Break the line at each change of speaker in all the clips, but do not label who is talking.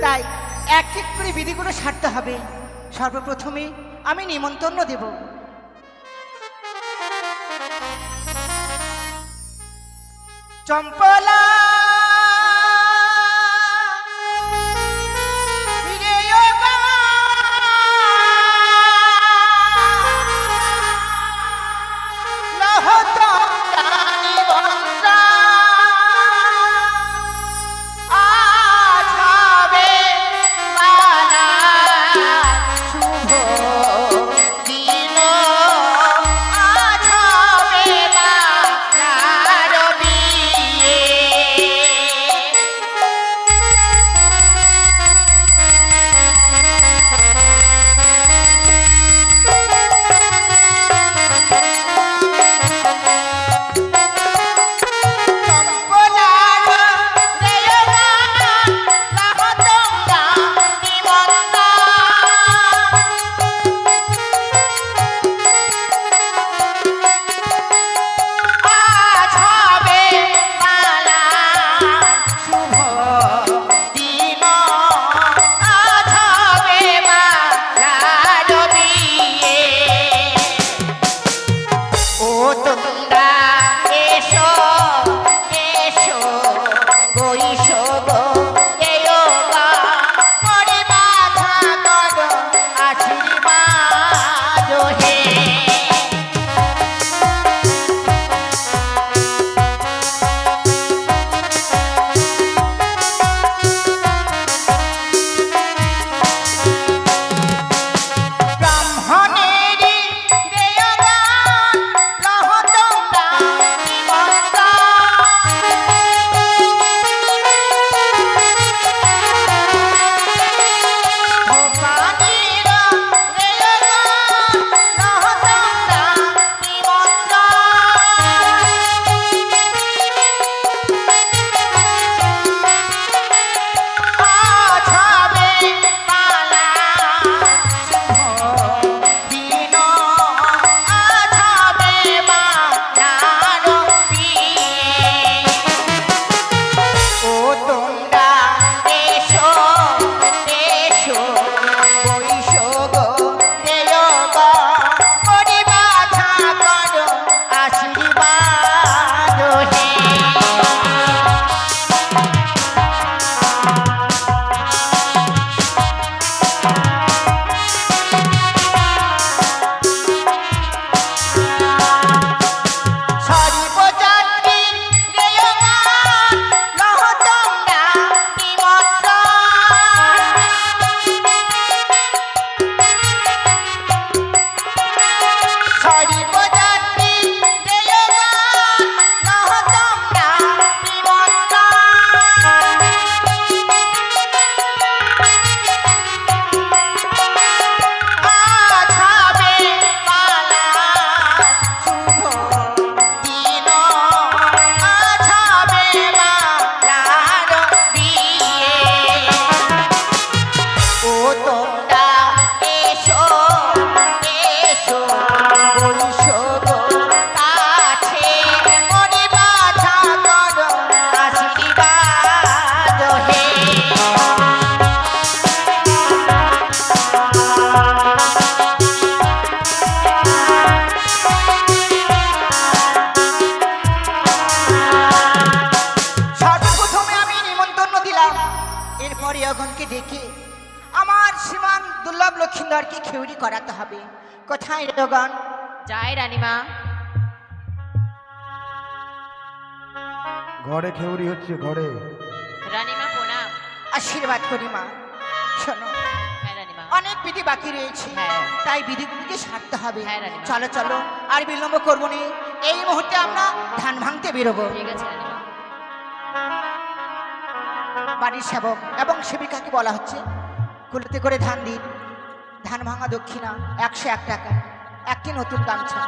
তাই এক এক করে বিধিগুলো সারতে হবে। সর্বপ্রথমে আমি নিমন্ত্রণ দেব। চম্পলা! নিমন্ত্রণ। রগণ
যায় রানীমা।
ঘরে খেউরি হচ্ছে ঘরে।
রানীমা প্রণাম।
আশীর্বাদ করি মা শোনো।
হ্যাঁ
অনেক বিধি বাকি রয়েছে
হ্যাঁ।
তাই বিধিগুলিকে সারতে হবে।
হ্যাঁ,
চলো চলো আর বিলম্ব করব নি। এই মুহূর্তে আমরা ধান ভাঙতে বেরোবো।
ঠিক আছে
বাড়ির সেবক এবং সেবিকাকে বলা হচ্ছে কুলোতে করে ধান দিন। ধান ভাঙা দক্ষিণা একশো এক টাকা। একটি নতুন গামছা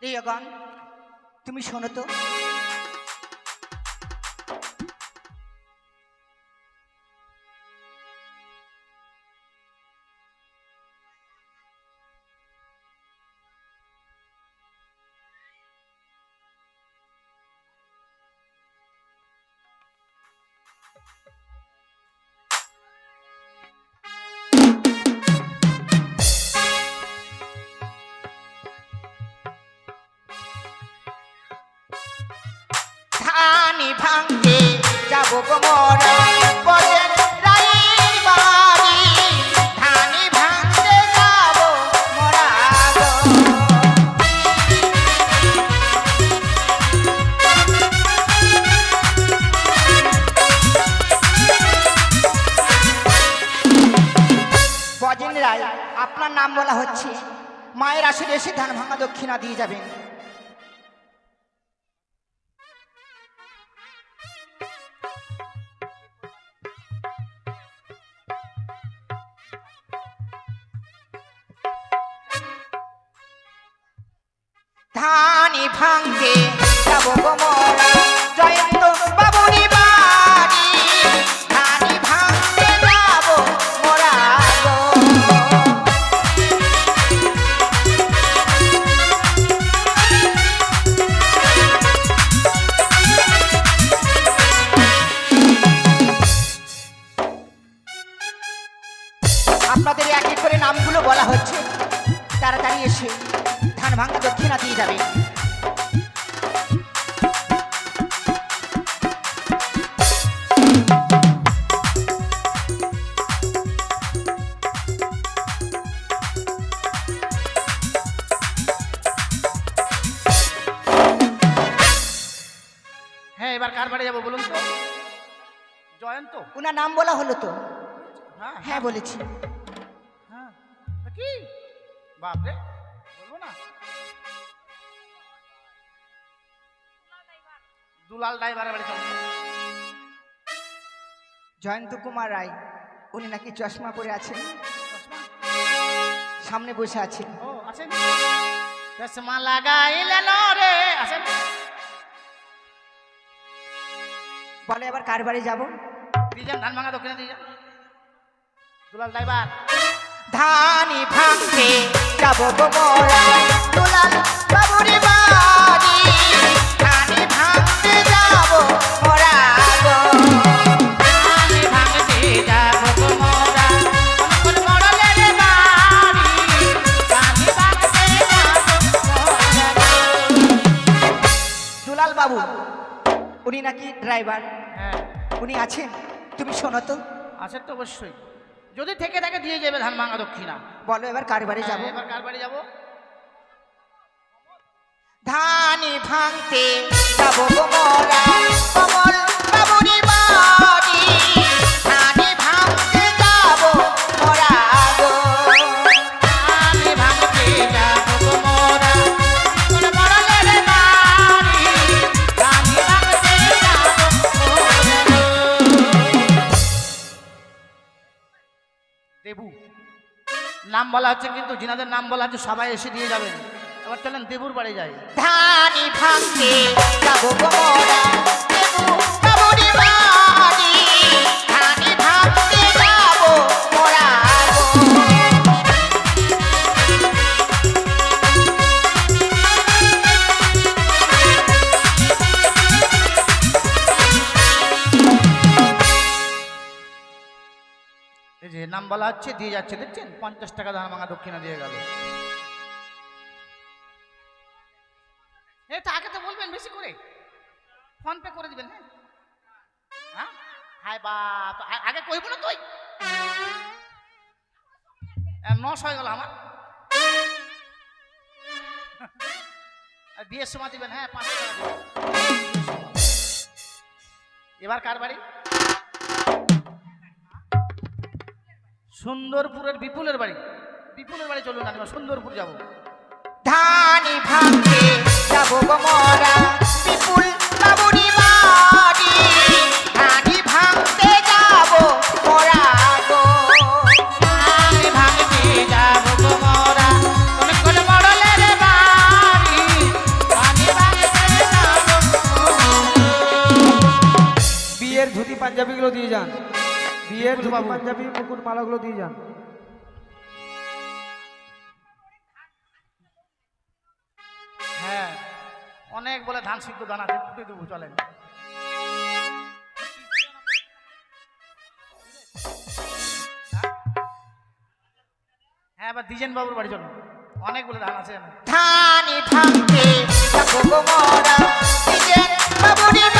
প্রিয়গণ তুমি শোনো তো। হচ্ছে মায়ের আসলে এসে ধান ভাঙা দক্ষিণা দিয়ে যাবেন। ধানি ভাঙতে যাব গো মোরা।
বাপরে বলব না? দুলাল ড্রাইভারের বাড়ি
জয়ন্ত কুমার রায় উনি নাকি চশমা পরে আছেন? সামনে বসে আছেন।
ও আছেন? চশমা লাগাইলেন রে আছেন?
বলে এবার কার বাড়ি যাব?
দিয়ে যান ধান ভাঙা দক্ষিণে দিয়ে দুলাল ড্রাইভার।
ধানি ভাঙতে যাব গো মোরা দুলাল বাবুরি বাড়ি। ধানি ভাঙতে যাব মোরা গো
ধান ভাঙতে যাব কোন বাড়ি, ধান ভাঙতে যাব।
দুলাল বাবু উনি নাকি ড্রাইভার
হ্যাঁ।
উনি আছেন? তুমি শোনো তো।
আছে তো অবশ্যই। যদি থেকে থাকে দিয়ে যাবে ধান ভাঙা দক্ষিণা।
বলো এবার কার বাড়ি যাব?
হ্যাঁ, এবার কার বাড়ি যাব?
ধানি ভাঙতে যাব কমলা
কমল নাম বলা হচ্ছে, কিন্তু জিনাদের নাম বলা হচ্ছে, সবাই এসে দিয়ে যাবেন। এবার চলেন দেবুর বাড়ি যাই।
ধানি ভাঙতে যাব
বলা হচ্ছে, দিয়ে যাচ্ছে, দেখছেন? পঞ্চাশ টাকা ধান ভাঙা দক্ষিণা দিয়ে গেল। তো আগে তো বলবেন বেশি করে। ফোন পে করে দিবেন হ্যাঁ? হ্যাঁ? হাই বাপ আগে কইব না তুই? নশ হয়ে গেল আমার। বিয়ের সময় দিবেন হ্যাঁ? পাঁচশো টাকা এবার কার বাড়ি? সুন্দরপুরের বিপুলের বাড়ি। বিপুলের বাড়ি চলুন আমি সুন্দরপুর যাব।
ধানি ভাঙতে যাব গো মরা। বিপুল বাবুরি বাড়ি। ধানি ভাঙতে যাব মরা গো।
ভাঙতে যাব গো মোরা। কোন কোন মডলের বাড়ি? আমি ভাঙতে যাব
বিয়ের ধুতি পাঞ্জাবিগুলো দিয়ে যান। বিয়ের পাঞ্জাবি মুকুট মালাগুলো দিয়ে যান।
হ্যাঁ অনেক বলে ধান সিদ্ধ ধান আছে ফুটে দেবো চলেন। হ্যাঁ এবার দ্বিজেন বাবুর বাড়ি চলুন। অনেক বলে ধান আছে।
ধানি বাবুরি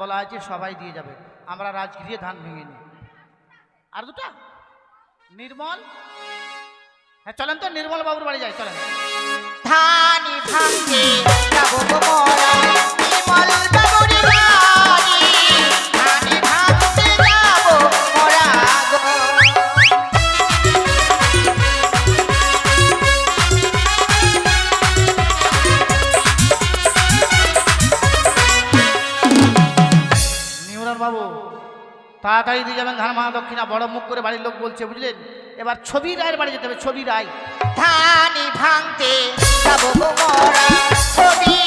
বলা
হয়েছে, সবাই দিয়ে যাবে। আমরা রাজগৃহে ধান ভেঙে নিই। আর দুটা? নির্মল? হ্যাঁ চলেন তো, নির্মল বাবুর বাড়ি যাই, চলেন।
ধানি ভাঙে বিমল বাবুরি বাড়ি
বাবু। তাড়াতাড়ি দিয়ে যাবেন ধান মা দক্ষিণা, বড় মুখ করে বাড়ির লোক বলছে, বুঝলেন? এবার ছবি রায়ের বাড়ি যেতে হবে, ছবি রায়।
ধানি ভাঙতে ছবি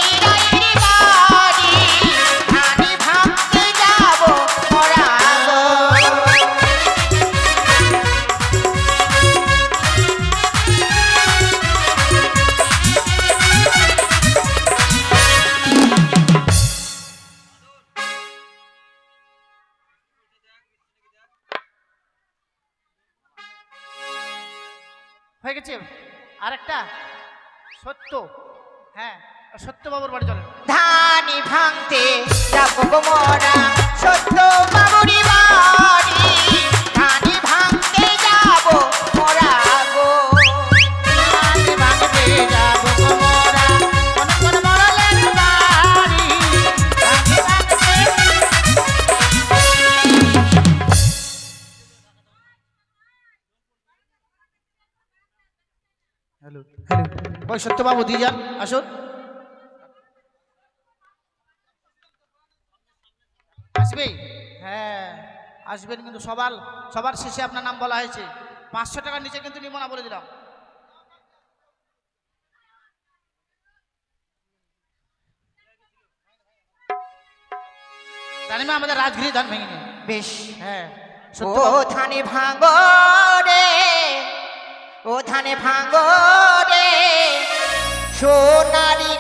সত্য। হ্যাঁ সত্য বাবুর বাড়ি চলেন।
ধানি ভাঙতে যাব
সত্যবাবু দিয়ে যান আসুন। আসবে হ্যাঁ আসবেন কিন্তু সবার সবার শেষে আপনার নাম বলা হয়েছে। পাঁচশো টাকার নিচে কিন্তু নিব না বলে দিলাম। রানিমা আমাদের রাজগিরি ধান ভেঙে
বেশ।
হ্যাঁ
ও ধানে ভাঙো রে ও ধানে ভাঙো রে। সোনারি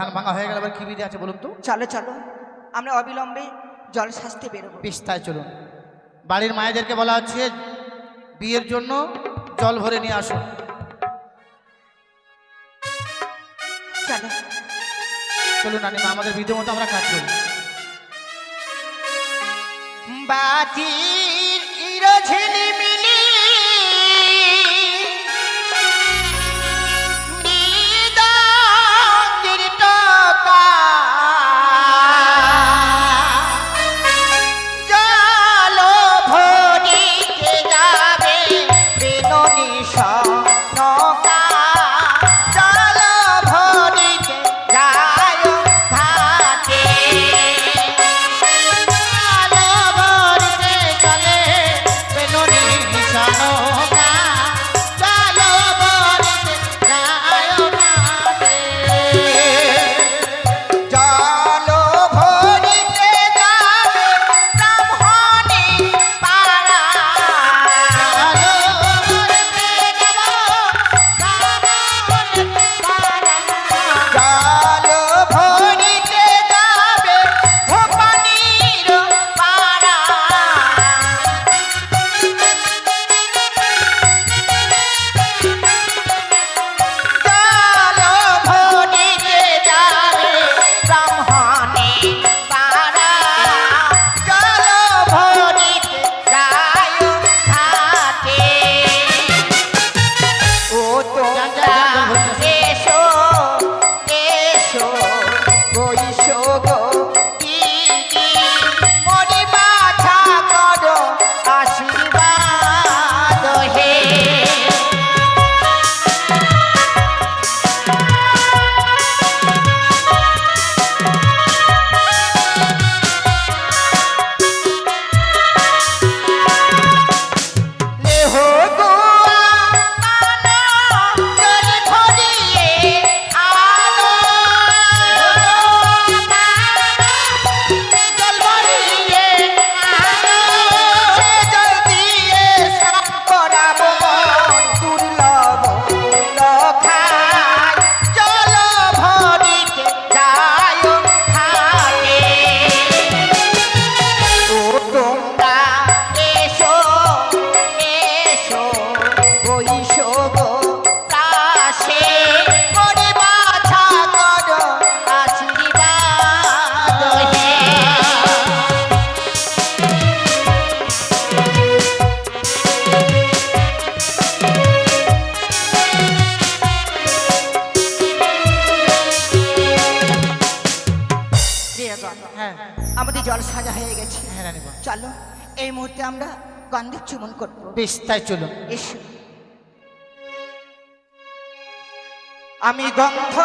ধান ভাঙা
হয়ে গেল আবার কি বিধি আছে বলুন তো?
চলো চলো। আমরা অবিলম্বে জল শাস্তি বেরোবো।
পিস্তায় চলুন। বাড়ির মায়েদেরকে বলা হচ্ছে বিয়ের জন্য জল ভরে নিয়ে আসুন
চলো।
চলুন নানিমা আমাদের বিধি মতো আমরা কাজ করি।
বাতি ইরোঝে গন্ধে চুমন করব।
বেশ তাই চলুন।
এসো। আমি গন্ধ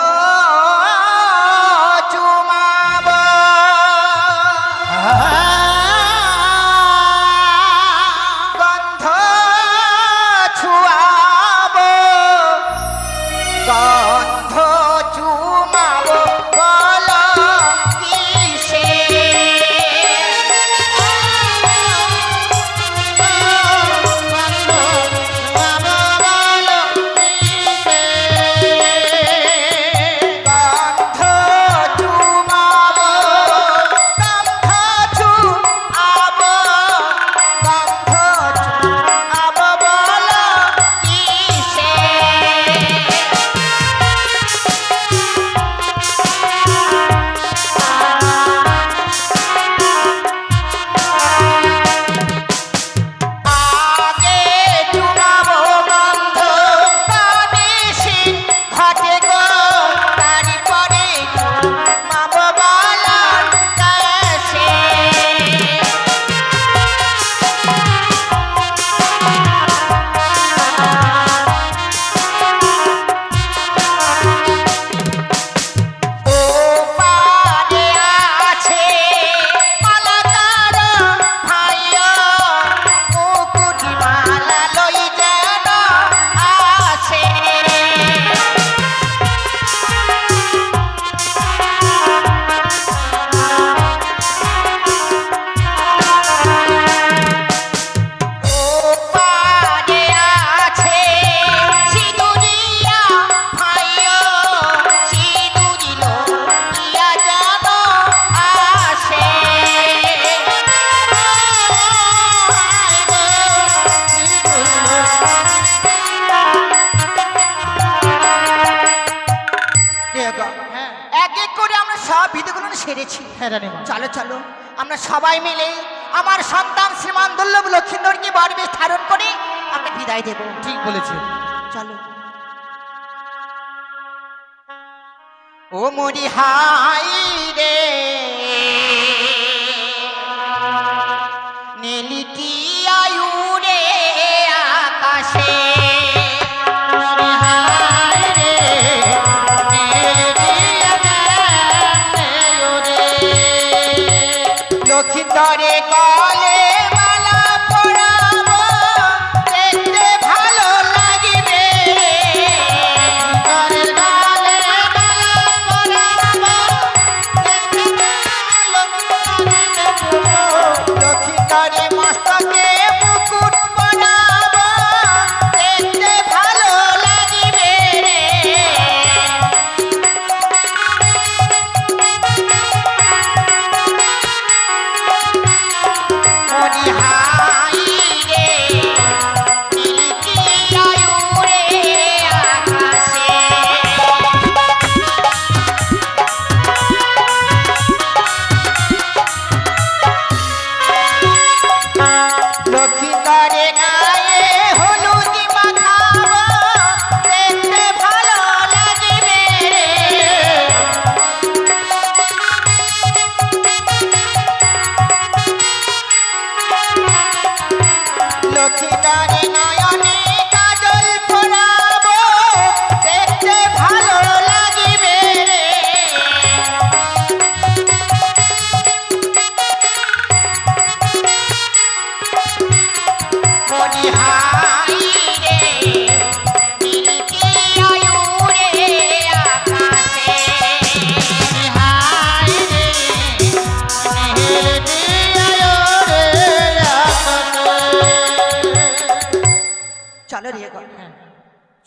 চুমাব। আমরা সবাই মিলে আমার সন্তান শ্রীমান দুর্লভ লক্ষ্মীন্দরকে বর্বে ধারণ করে আমরা বিদায় দেব।
ঠিক বলেছে।
চলো। ও মরি হাই রে।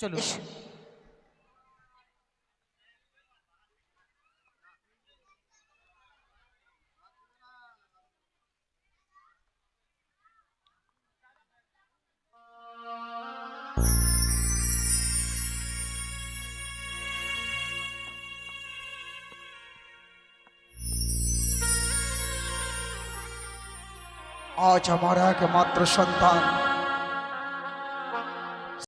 चलो।
आज हमारा एकमात्र संतान।